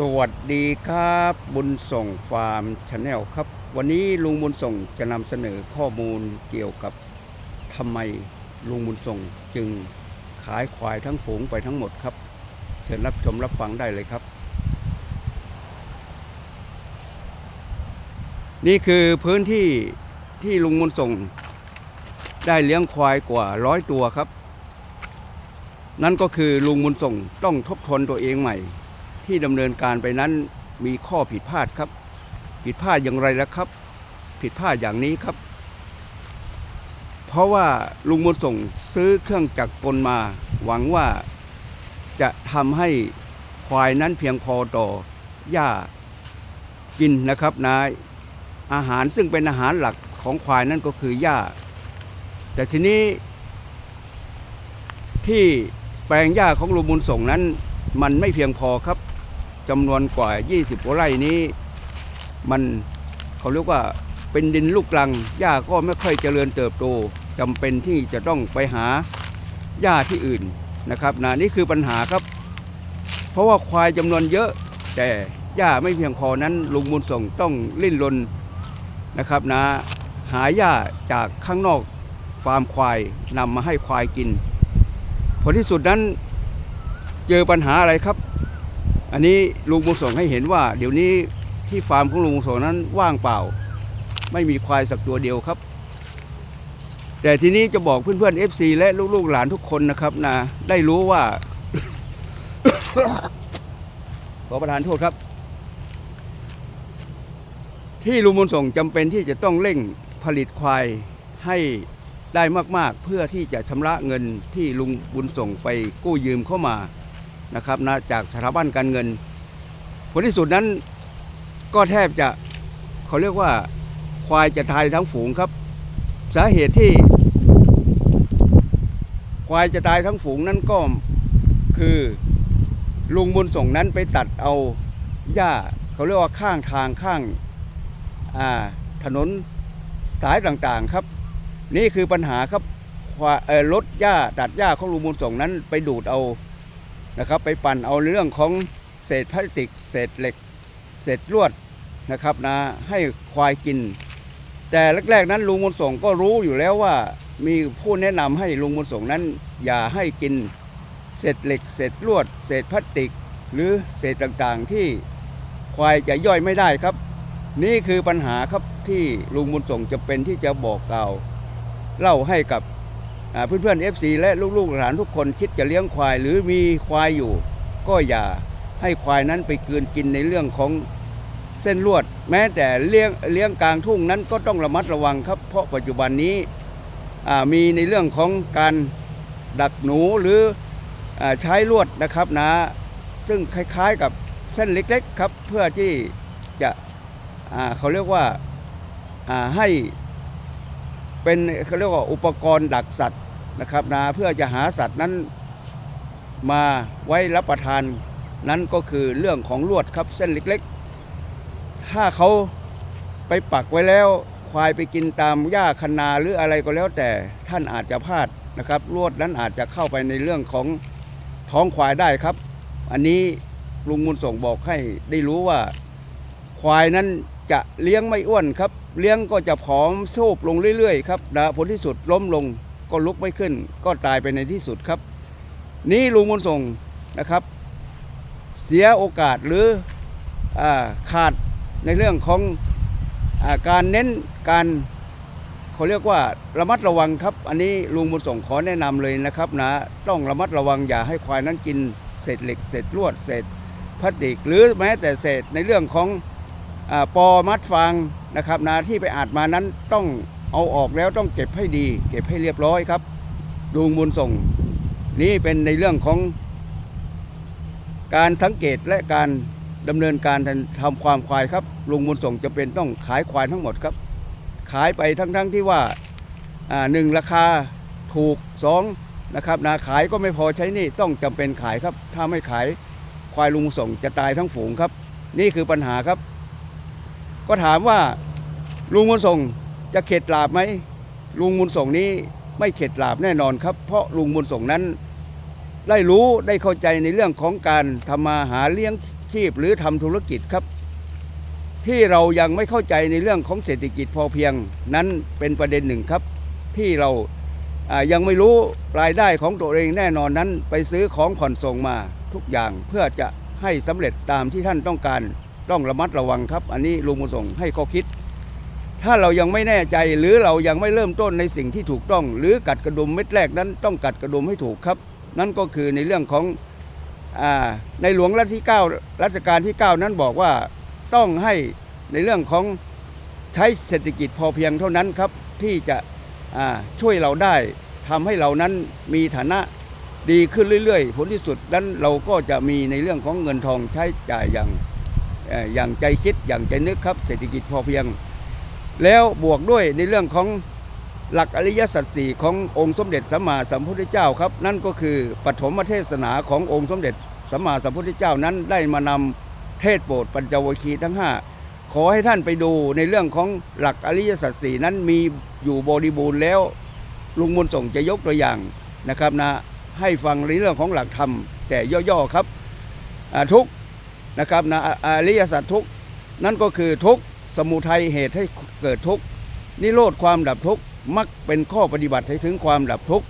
สวัสดีครับ บุญส่งฟาร์มชาแนลครับ วันนี้ลุงบุญส่งจะนำเสนอข้อมูลเกี่ยวกับทำไมลุงบุญส่งจึงขายควายทั้งฝูงไปทั้งหมดครับ เชิญรับชมรับฟังได้เลยครับ นี่คือพื้นที่ที่ลุงบุญส่ง ได้เลี้ยงควายกว่าร้อยตัวครับ นั่นก็คือลุงบุญส่งต้องทบทวนตัวเองใหม่ ที่ดำเนินการไปนั้นมีข้อผิดพลาดครับ ผิดพลาดอย่างไรล่ะครับ ผิดพลาดอย่างนี้ครับ เพราะว่าลุงบุญส่งซื้อเครื่องจักรกลมา หวังว่าจะทำให้ควายนั้นเพียงพอต่อหญ้ากินนะครับนะอาหารซึ่งเป็นอาหารหลักของควายนั่นก็คือหญ้า แต่ทีนี้ ที่แปลงหญ้าของลุงบุญส่งนั้น มันไม่เพียงพอครับ จำนวนกว่า 20กว่าไร่นี้ มันเขาเรียกว่าเป็นดินลูกรังหญ้าก็ไม่ค่อยเจริญเติบโตจำเป็นที่จะต้องไปหาหญ้าที่อื่นนะครับนะนี่คือปัญหาครับ เพราะว่าควายจำนวนเยอะ แต่หญ้าไม่เพียงพอนั้นลุงบุญส่งต้องลิ้นรนนะครับนะหาหญ้าจากข้างนอกฟาร์มควายนำมาให้ควายกินผลที่สุดนั้นเจอปัญหาอะไรครับ อันนี้ลุงบุญส่งให้เห็นว่า เดี๋ยวนี้ที่ฟาร์มของลุงบุญส่งนั้นว่างเปล่า ไม่มีควายสักตัวเดียวครับ แต่ทีนี้จะบอกเพื่อนๆ FC และลูกๆหลานทุกคนนะครับนะได้รู้ว่า ขอประทานโทษครับ ที่ลุงบุญส่งจำเป็นที่จะต้องเร่งผลิตควายให้ได้มากๆ เพื่อที่จะชำระเงินที่ลุงบุญส่งไปกู้ยืมเข้ามา นะครับนะจากสถาบันการเงิน ผลที่สุดนั้นก็แทบจะเขาเรียกว่าควายจะตายทั้งฝูงครับ สาเหตุที่ ควายจะตายทั้งฝูงนั้นก็คือลุงบุญส่งนั้นไปตัดเอาหญ้าเขาเรียกว่าข้างทางข้างาถนนสายต่างๆครับ นี่คือปัญหาครับควาเอ่อรถหญ้าตัดหญ้าของลุงบุญส่งนั้นไปดูดเอา นะครับ ไปปั่นเอาเรื่องของเศษพลาสติก เศษเหล็ก เศษลวดนะครับนะให้ควายกิน แต่แรกๆนั้นลุงบุญส่งก็รู้อยู่แล้วว่ามีผู้แนะนำให้ลุงบุญส่งนั้น อย่าให้กินเศษเหล็ก เศษลวด เศษพลาสติก หรือเศษต่างๆที่ควายจะย่อยไม่ได้ครับ นี่คือปัญหาครับที่ลุงบุญส่งจะเป็นที่จะบอกกล่าวเล่าให้กับ เพื่อนๆ FC และลูกๆหลานทุกคนคิดจะเลี้ยงควาย หรือมีควายอยู่ ก็อย่าให้ควายนั้นไปกืนกินในเรื่องของเส้นลวด แม้แต่เลี้ยงเลี้ยงกลางทุ่งนั้นก็ต้องระมัดระวังครับ เพราะปัจจุบันนี้มีในเรื่องของการดักหนูหรืออใช้ลวดนะครับนะ ซึ่งคล้ายๆกับเส้นเล็กๆครับเพื่อที่จะเขาเรียกว่าอ่าให้เป็นเขาเรียกว่าอุปกรณ์ดักสัตว์ นะครับนะเพื่อจะหาสัตว์นั้นมาไว้รับประทานนั้นก็คือเรื่องของลวดครับเส้นเล็กๆ ถ้าเขาไปปักไว้แล้วควายไปกินตามหญ้าคันนาหรืออะไรก็แล้วแต่ท่านอาจจะพลาดนะครับลวดนั้นอาจจะเข้าไปในเรื่องของท้องควายได้ครับ อันนี้ลุงมุนส่งบอกให้ได้รู้ว่า ควายนั้นจะเลี้ยงไม่อ้วนครับ เลี้ยงก็จะผอมโซบลงเรื่อยๆครับนะผลที่สุดล้มลง ก็ลุกไม่ขึ้น ก็ตายไปในที่สุดครับ นี่ลุงมุนส่งนะครับ เสียโอกาสหรืออขาดในเรื่องของอการเน้นการเขาเรียกว่าระมัดระวังครับ อันนี้ลุงบุญส่งขอแนะนำเลยนะครับนะต้องระมัดระวังอย่าให้ควายนั้นกินเศษเหล็กเศษลวดเศษพลาสติก หรือแม้แต่เศษในเรื่องของอปอมัดฟางนะครับนะที่ไปอาดมานั้นต้อง เอาออกแล้วต้องเก็บให้ดี เก็บให้เรียบร้อยครับลุงบุญส่ง นี่เป็นในเรื่องของการสังเกตและการดำเนินการทำความควายครับลุงบุญส่งจะเป็นต้องขายควายทั้งหมดครับ ขายไปทั้งๆทที่ว่าหนึ่งราคาถูกสองนะครับนะขายก็ไม่พอใช้นี่ต้องจำเป็นขายครับ ถ้าไม่ขายควายลุงส่งจะตายทั้งฝูงครับ นี่คือปัญหาครับ ก็ถามว่าลุงบุญส่ง จะเข็ดหลาบไหมลุงบุญส่งนี้ไม่เข็ดหลาบแน่นอนครับ เพราะลุงบุญส่งนั้น ได้รู้ได้เข้าใจในเรื่องของการทำมาหาเลี้ยงชีพหรือทำธุรกิจครับ ที่เรายังไม่เข้าใจในเรื่องของเศรษฐกิจพอเพียง นั้นเป็นประเด็นหนึ่งครับ ที่เรายังไม่รู้รายได้ของตัวเองแน่นอนนั้น ไปซื้อของผ่อนส่งมาทุกอย่างเพื่อจะให้สำเร็จตามที่ท่านต้องการต้องระมัดระวังครับ อันนี้ลุงบุญส่งให้ข้อคิด ถ้าเรายังไม่แน่ใจหรือเรายังไม่เริ่มต้นในสิ่งที่ถูกต้อง หรือกัดกระดุมเม็ดแรกนั้นต้องกัดกระดุมให้ถูกครับ นั่นก็คือในเรื่องของอในหลวงรัชที่ 9 รัชกาลที่ 9 นั้นบอกว่าต้องให้ในเรื่องของใช้เศรษฐกิจพอเพียงเท่านั้นครับที่จะช่วยเราได้ทำให้เรานั้นมีฐานะดีขึ้นเรื่อยๆ ผลที่สุดนั้นเราก็จะมีในเรื่องของเงินทองใช้จ่ายอย่างอย่างใจคิดอย่างใจนึกครับ เศรษฐกิจพอเพียง แล้วบวกด้วยในเรื่องของหลักอริยสัจสี่ขององค์สมเด็จสัมมาสัมพุทธเจ้าครับ นั่นก็คือปฐมเทศนาขององค์สมเด็จสัมมาสัมพุทธเจ้านั้นได้มานำเทศโปรดปัญจวัคคีย์ทั้งห้าขอให้ท่านไปดูในเรื่องของหลักอริยสัจสี่นั้นมีอยู่บริบูรณ์แล้ว ลุงมนส่งจะยกตัวอย่างนะครับนะให้ฟังในเรื่องของหลักธรรม แต่ย่อๆครับทุกนะครับนะอ่าอริยสัจทุกนั่นก็คือทุกข สมุทัยเหตุให้เกิดทุกข์นิโรธความดับทุกข์มักเป็นข้อปฏิบัติให้ถึงความดับทุกข์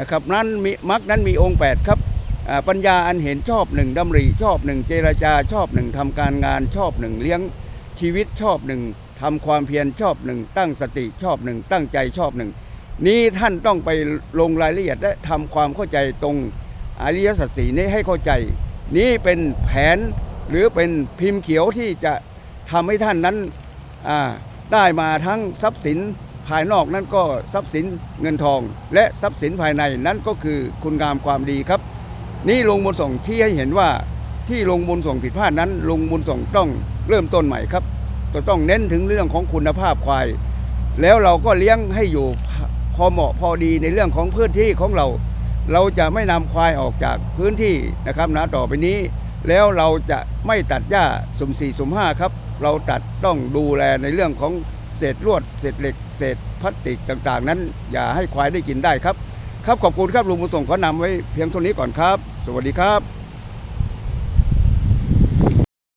นะครับนั้นมีมักนั้นมีองค์ 8 ครับปัญญาอันเห็นชอบหนึ่งดำริชอบหนึ่งเจรจาชอบหนึ่งทำการงานชอบหนึ่งเลี้ยงชีวิตชอบหนึ่งทำความเพียรชอบหนึ่งตั้งสติชอบหนึ่งตั้งใจชอบหนึ่งนี้ท่านต้องไปลงรายละเอียดและทำความเข้าใจตรงอริยสัจสีนี้ให้เข้าใจ นี้เป็นแผนหรือเป็นพิมพ์เขียวที่จะทำให้ท่านนั้น ได้มาทั้งทรัพย์สินภายนอกนั่นก็ทรัพย์สินเงินทอง และทรัพย์สินภายในนั่นก็คือคุณงามความดีครับ นี่ลงบุญส่งที่ให้เห็นว่าที่ลงบุญส่งผิดพลาดนั้น ลงบุญส่งต้องเริ่มต้นใหม่ครับก็ต้องเน้นถึงเรื่องของคุณภาพควาย แล้วเราก็เลี้ยงให้อยู่พอเหมาะพอดีในเรื่องของพื้นที่ของเรา เราจะไม่นำควายออกจากพื้นที่นะครับนะต่อไปนี้ แล้วเราจะไม่ตัดหญ้าสุ่มสี่สุ่มห้าครับ เราตัดต้องดูแลในเรื่องของเศษลวด เศษเหล็ก เศษพลาสติกต่างๆ นั้น อย่าให้ควายได้กินได้ครับ ครับขอบคุณครับลุงบุญส่งขอนำไว้เพียงเท่านี้ก่อนครับ สวัสดีครับ